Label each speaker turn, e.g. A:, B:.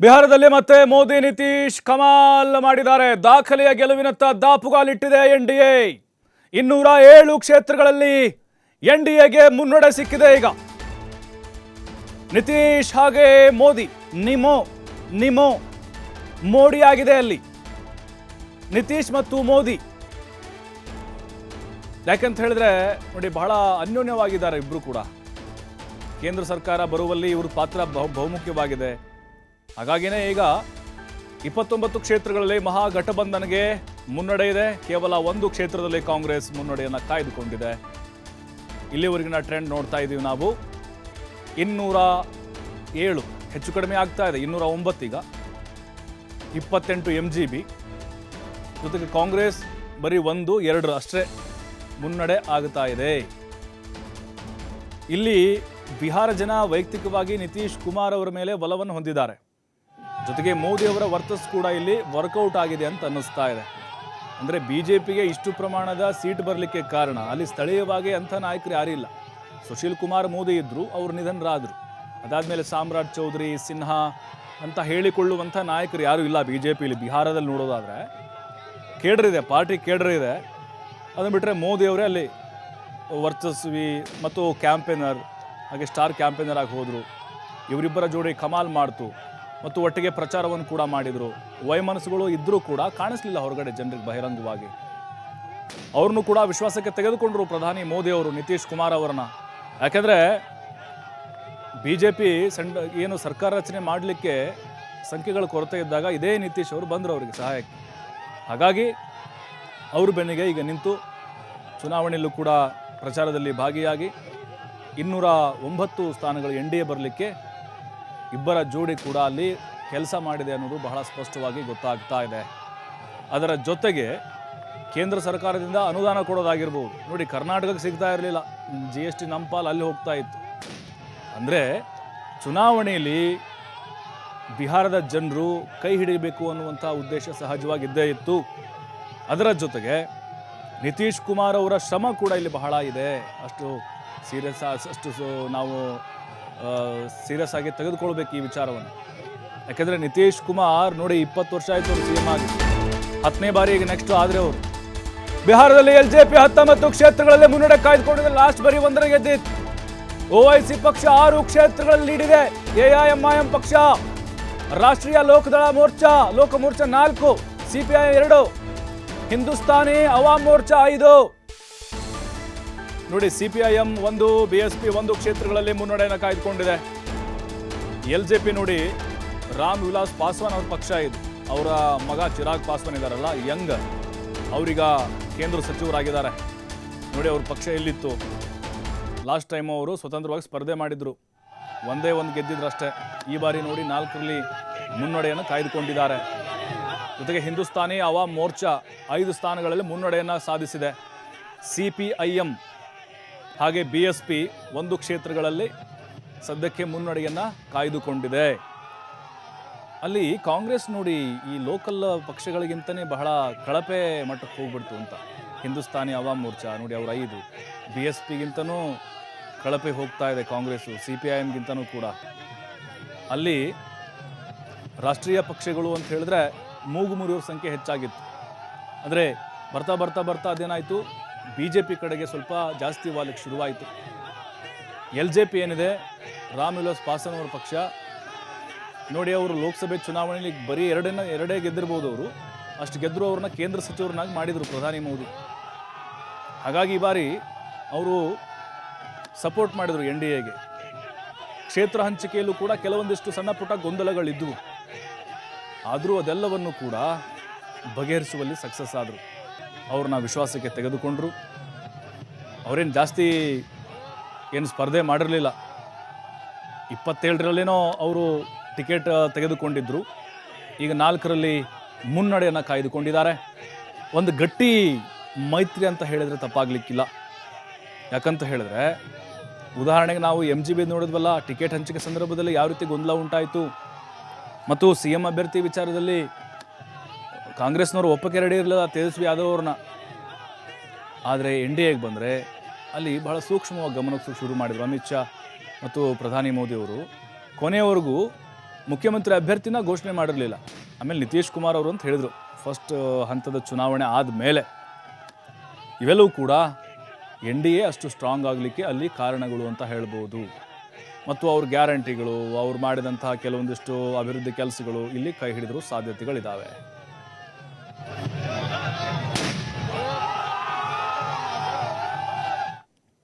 A: ಬಿಹಾರದಲ್ಲಿ ಮತ್ತೆ ಮೋದಿ ನಿತೀಶ್ ಕಮಾಲ್ ಮಾಡಿದ್ದಾರೆ. ದಾಖಲೆಯ ಗೆಲುವಿನತ್ತ ದಾಪುಗಾಲಿಟ್ಟಿದೆ ಎನ್ ಡಿ ಎ. ಇನ್ನೂರ ಏಳು ಕ್ಷೇತ್ರಗಳಲ್ಲಿ ಎನ್ ಡಿ ಎಗೆ ಮುನ್ನಡೆ ಸಿಕ್ಕಿದೆ ಈಗ. ನಿತೀಶ್ ಹಾಗೆ ಮೋದಿ, ನಿಮೋ ನಿಮೋ, ಮೋಡಿ ಆಗಿದೆ ಅಲ್ಲಿ. ನಿತೀಶ್ ಮತ್ತು ಮೋದಿ. ಯಾಕಂತ ಹೇಳಿದ್ರೆ, ನೋಡಿ, ಬಹಳ ಅನ್ಯೋನ್ಯವಾಗಿದ್ದಾರೆ ಇಬ್ರು ಕೂಡ. ಕೇಂದ್ರ ಸರ್ಕಾರ ಬರುವಲ್ಲಿ ಇವ್ರ ಪಾತ್ರ ಬಹು ಬಹುಮುಖ್ಯವಾಗಿದೆ. ಹಾಗಾಗಿನೇ ಈಗ ಇಪ್ಪತ್ತೊಂಬತ್ತು ಕ್ಷೇತ್ರಗಳಲ್ಲಿ ಮಹಾಗಠಬಂಧನ್ಗೆ ಮುನ್ನಡೆ ಇದೆ. ಕೇವಲ ಒಂದು ಕ್ಷೇತ್ರದಲ್ಲಿ ಕಾಂಗ್ರೆಸ್ ಮುನ್ನಡೆಯನ್ನು ಕಾಯ್ದುಕೊಂಡಿದೆ. ಇಲ್ಲಿವರೆಗಿನ ಟ್ರೆಂಡ್ ನೋಡ್ತಾ ಇದ್ದೀವಿ ನಾವು. ಇನ್ನೂರ ಏಳು ಹೆಚ್ಚು ಕಡಿಮೆ ಆಗ್ತಾ ಇದೆ. ಇನ್ನೂರ ಒಂಬತ್ತೀಗ ಇಪ್ಪತ್ತೆಂಟು ಎಂ ಜಿ ಬಿ ಜೊತೆಗೆ ಕಾಂಗ್ರೆಸ್ ಬರೀ ಒಂದು, ಎರಡು ಅಷ್ಟೇ ಮುನ್ನಡೆ ಆಗ್ತಾ ಇದೆ. ಇಲ್ಲಿ ಬಿಹಾರ ಜನ ವೈಯಕ್ತಿಕವಾಗಿ ನಿತೀಶ್ ಕುಮಾರ್ ಅವರ ಮೇಲೆ ಬಲವನ್ನು ಹೊಂದಿದ್ದಾರೆ. ಜೊತೆಗೆ ಮೋದಿ ಅವರ ವರ್ತಸ್ ಕೂಡ ಇಲ್ಲಿ ವರ್ಕೌಟ್ ಆಗಿದೆ ಅಂತ ಅನ್ನಿಸ್ತಾ ಇದೆ. ಅಂದರೆ ಬಿ ಜೆ ಪಿಗೆ ಇಷ್ಟು ಪ್ರಮಾಣದ ಸೀಟ್ ಬರಲಿಕ್ಕೆ ಕಾರಣ, ಅಲ್ಲಿ ಸ್ಥಳೀಯವಾಗಿ ಅಂಥ ನಾಯಕರು ಯಾರಿಲ್ಲ ಸುಶೀಲ್ ಕುಮಾರ್ ಮೋದಿ ಇದ್ದರು ಅವರು ನಿಧನರಾದರು. ಅದಾದಮೇಲೆ ಸಾಮ್ರಾಟ್ ಚೌಧರಿ, ಸಿನ್ಹಾ ಅಂತ ಹೇಳಿಕೊಳ್ಳುವಂಥ ನಾಯಕರು ಯಾರೂ ಇಲ್ಲ ಬಿ ಜೆ ಪಿಲಿ ಬಿಹಾರದಲ್ಲಿ ನೋಡೋದಾದರೆ. ಕೇಡ್ರಿದೆ ಪಾರ್ಟಿ ಕೇಡ್ರಿದೆ ಅದನ್ನು ಬಿಟ್ಟರೆ ಮೋದಿ ಅವರೇ ಅಲ್ಲಿ ವರ್ಚಸ್ವಿ ಮತ್ತು ಕ್ಯಾಂಪೇನರ್, ಹಾಗೆ ಸ್ಟಾರ್ ಕ್ಯಾಂಪೇನರ್ ಆಗಿ ಹೋದರು. ಇವರಿಬ್ಬರ ಜೋಡಿ ಕಮಾಲ್ ಮಾಡ್ತು. ಮತ್ತು ಒಟ್ಟಿಗೆ ಪ್ರಚಾರವನ್ನು ಕೂಡ ಮಾಡಿದರು. ವೈಮನಸ್ಸುಗಳು ಇದ್ದರೂ ಕೂಡ ಕಾಣಿಸಲಿಲ್ಲ ಹೊರಗಡೆ ಜನರಿಗೆ ಬಹಿರಂಗವಾಗಿ. ಅವ್ರನ್ನೂ ಕೂಡ ವಿಶ್ವಾಸಕ್ಕೆ ತೆಗೆದುಕೊಂಡರು ಪ್ರಧಾನಿ ಮೋದಿ ಅವರು, ನಿತೀಶ್ ಕುಮಾರ್ ಅವರನ್ನ. ಯಾಕೆಂದರೆ ಬಿ ಜೆ ಪಿ ಸಂಡ ಏನು ಸರ್ಕಾರ ರಚನೆ ಮಾಡಲಿಕ್ಕೆ ಸಂಖ್ಯೆಗಳ ಕೊರತೆ ಇದ್ದಾಗ ಇದೇ ನಿತೀಶ್ ಅವರು ಬಂದರು ಅವರಿಗೆ ಸಹಾಯಕ್ಕೆ. ಹಾಗಾಗಿ ಅವ್ರ ಬೆನ್ನಿಗೆ ಈಗ ನಿಂತು ಚುನಾವಣೆಯಲ್ಲೂ ಕೂಡ ಪ್ರಚಾರದಲ್ಲಿ ಭಾಗಿಯಾಗಿ ಇನ್ನೂರ ಒಂಬತ್ತು ಸ್ಥಾನಗಳು ಎನ್ ಡಿ ಎ ಬರಲಿಕ್ಕೆ ಇಬ್ಬರ ಜೋಡಿ ಕೂಡ ಅಲ್ಲಿ ಕೆಲಸ ಮಾಡಿದೆ ಅನ್ನೋದು ಬಹಳ ಸ್ಪಷ್ಟವಾಗಿ ಗೊತ್ತಾಗ್ತಾ ಇದೆ. ಅದರ ಜೊತೆಗೆ ಕೇಂದ್ರ ಸರ್ಕಾರದಿಂದ ಅನುದಾನ ಕೊಡೋದಾಗಿರ್ಬೋದು. ನೋಡಿ, ಕರ್ನಾಟಕಕ್ಕೆ ಸಿಗ್ತಾ ಇರಲಿಲ್ಲ. ಜಿ ಎಸ್ ಟಿ ನಂಪಾಲ್ ಅಲ್ಲಿ ಹೋಗ್ತಾ ಇತ್ತು. ಅಂದರೆ ಚುನಾವಣೆಯಲ್ಲಿ ಬಿಹಾರದ ಜನರು ಕೈ ಹಿಡಿಬೇಕು ಅನ್ನುವಂಥ ಉದ್ದೇಶ ಸಹಜವಾಗಿದ್ದೇ ಇತ್ತು. ಅದರ ಜೊತೆಗೆ ನಿತೀಶ್ ಕುಮಾರ್ ಅವರ ಶ್ರಮ ಕೂಡ ಇಲ್ಲಿ ಬಹಳ ಇದೆ. ಅಷ್ಟು ಸೀರಿಯಸ್ ಅಷ್ಟು ನಾವು ಸೀರಿಯಸ್ ಆಗಿ ತೆಗೆದುಕೊಳ್ಬೇಕು ಈ ವಿಚಾರವನ್ನು. ಯಾಕೆಂದರೆ ನಿತೀಶ್ ಕುಮಾರ್ ನೋಡಿ ಇಪ್ಪತ್ತು ವರ್ಷ ಆಯಿತು ಅವರು ಸಿ ಎಂ ಆಗಿ. ಹತ್ತನೇ ಬಾರಿ ಈಗ ನೆಕ್ಸ್ಟ್ ಆದರೆ ಅವರು. ಬಿಹಾರದಲ್ಲಿ ಎಲ್ ಜೆ ಪಿ ಹತ್ತೊಂಬತ್ತು ಕ್ಷೇತ್ರಗಳಲ್ಲಿ ಮುನ್ನಡೆ ಕಾಯ್ದುಕೊಂಡಿದೆ. ಲಾಸ್ಟ್ ಬರೀ ಒಂದರ ಗೆದ್ದಿತ್ತು. ಓವೈಸಿ ಪಕ್ಷ ಆರು ಕ್ಷೇತ್ರಗಳಲ್ಲಿ ನೀಡಿದೆ ಎಐಎಂಐಎಂ ಪಕ್ಷ. ರಾಷ್ಟ್ರೀಯ ಲೋಕದಳ ಮೋರ್ಚಾ ಲೋಕ ಮೋರ್ಚಾ ನಾಲ್ಕು ಸಿಪಿಐ ಎರಡು, ಹಿಂದೂಸ್ತಾನಿ ಅವಾಮ್ ಮೋರ್ಚಾ ಐದು. ನೋಡಿ ಸಿ ಪಿ ಐ ಎಂ ಒಂದು ಬಿ ಎಸ್ ಪಿ ಒಂದು ಕ್ಷೇತ್ರಗಳಲ್ಲಿ ಮುನ್ನಡೆಯನ್ನು ಕಾಯ್ದುಕೊಂಡಿದೆ. ಎಲ್ ಜೆ ಪಿ ನೋಡಿ, ರಾಮ್ ವಿಲಾಸ್ ಪಾಸ್ವಾನ್ ಅವ್ರ ಪಕ್ಷ ಇದು. ಅವರ ಮಗ ಚಿರಾಗ್ ಪಾಸ್ವಾನ್ ಇದ್ದಾರಲ್ಲ ಯಂಗ್. ಅವರೀಗ ಕೇಂದ್ರ ಸಚಿವರಾಗಿದ್ದಾರೆ. ನೋಡಿ, ಅವ್ರ ಪಕ್ಷ ಎಲ್ಲಿತ್ತು? ಲಾಸ್ಟ್ ಟೈಮ್ ಅವರು ಸ್ವತಂತ್ರವಾಗಿ ಸ್ಪರ್ಧೆ ಮಾಡಿದ್ರು. ಒಂದೇ ಒಂದು ಗೆದ್ದಿದ್ರು ಅಷ್ಟೇ ಈ ಬಾರಿ ನೋಡಿ, ನಾಲ್ಕರಲ್ಲಿ ಮುನ್ನಡೆಯನ್ನು ಕಾಯ್ದುಕೊಂಡಿದ್ದಾರೆ. ಜೊತೆಗೆ ಹಿಂದೂಸ್ತಾನಿ ಅವಾಮ್ ಮೋರ್ಚಾ ಐದು ಸ್ಥಾನಗಳಲ್ಲಿ ಮುನ್ನಡೆಯನ್ನು ಸಾಧಿಸಿದೆ. ಸಿ ಪಿ ಐ ಎಂ ಹಾಗೆ ಬಿ ಎಸ್ ಪಿ ಒಂದು ಕ್ಷೇತ್ರಗಳಲ್ಲಿ ಸದ್ಯಕ್ಕೆ ಮುನ್ನಡೆಯನ್ನು ಕಾಯ್ದುಕೊಂಡಿದೆ. ಅಲ್ಲಿ ಕಾಂಗ್ರೆಸ್ ನೋಡಿ ಈ ಲೋಕಲ್ ಪಕ್ಷಗಳಿಗಿಂತನೇ ಬಹಳ ಕಳಪೆ ಮಟ್ಟಕ್ಕೆ ಹೋಗ್ಬಿಡ್ತು ಅಂತ. ಹಿಂದೂಸ್ತಾನಿ ಅವಾಮ್ ಮೋರ್ಚಾ ನೋಡಿ ಅವ್ರ ಐದು. ಬಿ ಎಸ್ ಪಿಗಿಂತನೂ ಕಳಪೆ ಹೋಗ್ತಾ ಇದೆ ಕಾಂಗ್ರೆಸ್ಸು ಸಿ ಪಿ ಐ ಎಮ್ಗಿಂತನೂ ಕೂಡ. ಅಲ್ಲಿ ರಾಷ್ಟ್ರೀಯ ಪಕ್ಷಗಳು ಅಂತ ಹೇಳಿದ್ರೆ ಮೂಗು ಮುರಿಯೋ ಸಂಖ್ಯೆ ಹೆಚ್ಚಾಗಿತ್ತು. ಅಂದರೆ ಬರ್ತಾ ಬರ್ತಾ ಬರ್ತಾ ಅದೇನಾಯಿತು? ಬಿ ಜೆ ಪಿ ಕಡೆಗೆ ಸ್ವಲ್ಪ ಜಾಸ್ತಿ ವಾಲಕ್ಕೆ ಶುರುವಾಯಿತು. ಎಲ್ ಜೆ ಪಿ ಏನಿದೆ, ರಾಮ್ ವಿಲಾಸ್ ಪಾಸ್ವಾನ್ ಅವರ ಪಕ್ಷ. ನೋಡಿ, ಅವರು ಲೋಕಸಭೆ ಚುನಾವಣೆಯಲ್ಲಿ ಬರೀ ಎರಡನ್ನ, ಎರಡೇ ಗೆದ್ದಿರ್ಬೋದು ಅವರು. ಅಷ್ಟು ಗೆದ್ದರು ಅವ್ರನ್ನ ಕೇಂದ್ರ ಸಚಿವರನ್ನಾಗಿ ಮಾಡಿದರು ಪ್ರಧಾನಿ ಮೋದಿ. ಹಾಗಾಗಿ ಈ ಬಾರಿ ಅವರು ಸಪೋರ್ಟ್ ಮಾಡಿದರು ಎನ್ ಡಿ ಎಗೆ. ಕ್ಷೇತ್ರ ಹಂಚಿಕೆಯಲ್ಲೂ ಕೂಡ ಕೆಲವೊಂದಿಷ್ಟು ಸಣ್ಣ ಪುಟ್ಟ ಗೊಂದಲಗಳಿದ್ದವು ಆದರೂ ಅದೆಲ್ಲವನ್ನು ಕೂಡ ಬಗೆಹರಿಸುವಲ್ಲಿ ಸಕ್ಸಸ್ ಆದರು. ಅವ್ರನ್ನ ವಿಶ್ವಾಸಕ್ಕೆ ತೆಗೆದುಕೊಂಡ್ರು. ಅವರೇನು ಜಾಸ್ತಿ ಏನು ಸ್ಪರ್ಧೆ ಮಾಡಿರಲಿಲ್ಲ. ಇಪ್ಪತ್ತೇಳರಲ್ಲೇನೋ ಅವರು ಟಿಕೆಟ್ ತೆಗೆದುಕೊಂಡಿದ್ದರು ಈಗ ನಾಲ್ಕರಲ್ಲಿ ಮುನ್ನಡೆಯನ್ನು ಕಾಯ್ದುಕೊಂಡಿದ್ದಾರೆ. ಒಂದು ಗಟ್ಟಿ ಮೈತ್ರಿ ಅಂತ ಹೇಳಿದರೆ ತಪ್ಪಾಗಲಿಕ್ಕಿಲ್ಲ. ಯಾಕಂತ ಹೇಳಿದ್ರೆ, ಉದಾಹರಣೆಗೆ ನಾವು ಎಂ ಜಿ ಬಿ ನೋಡಿದ್ವಲ್ಲ, ಟಿಕೆಟ್ ಹಂಚಿಕೆ ಸಂದರ್ಭದಲ್ಲಿ ಯಾವ ರೀತಿ ಗೊಂದಲ ಉಂಟಾಯಿತು. ಮತ್ತು ಸಿ ಎಂ ಅಭ್ಯರ್ಥಿ ವಿಚಾರದಲ್ಲಿ ಕಾಂಗ್ರೆಸ್ನವರು ಒಪ್ಪಕ್ಕೆ ರೆಡಿ ಇರಲಿಲ್ಲ, ತೇಜಸ್ವಿ ಯಾದವ್ ಆದರೆ ಎನ್ ಡಿ ಎಗೆ ಬಂದರೆ ಅಲ್ಲಿ ಬಹಳ ಸೂಕ್ಷ್ಮವಾಗಿ ಗಮನಕ್ಕೆ ಶುರು ಮಾಡಿದರು ಅಮಿತ್ ಶಾ ಮತ್ತು ಪ್ರಧಾನಿ ಮೋದಿಯವರು ಕೊನೆಯವರೆಗೂ ಮುಖ್ಯಮಂತ್ರಿ ಅಭ್ಯರ್ಥಿನ ಘೋಷಣೆ ಮಾಡಿರಲಿಲ್ಲ. ಆಮೇಲೆ ನಿತೀಶ್ ಕುಮಾರ್ ಅವರು ಅಂತ ಹೇಳಿದರು ಫಸ್ಟ್ ಹಂತದ ಚುನಾವಣೆ ಆದ ಮೇಲೆ ಇವೆಲ್ಲವೂ ಕೂಡ ಎನ್ ಡಿ ಎ ಅಷ್ಟು ಸ್ಟ್ರಾಂಗ್ ಆಗಲಿಕ್ಕೆ ಅಲ್ಲಿ ಕಾರಣಗಳು ಅಂತ ಹೇಳ್ಬೋದು. ಮತ್ತು ಅವ್ರ ಗ್ಯಾರಂಟಿಗಳು, ಅವ್ರು ಮಾಡಿದಂತಹ ಕೆಲವೊಂದಿಷ್ಟು ಅಭಿವೃದ್ಧಿ ಕೆಲಸಗಳು ಇಲ್ಲಿ ಕೈ ಹಿಡಿದ್ರು ಸಾಧ್ಯತೆಗಳಿದ್ದಾವೆ Thank you.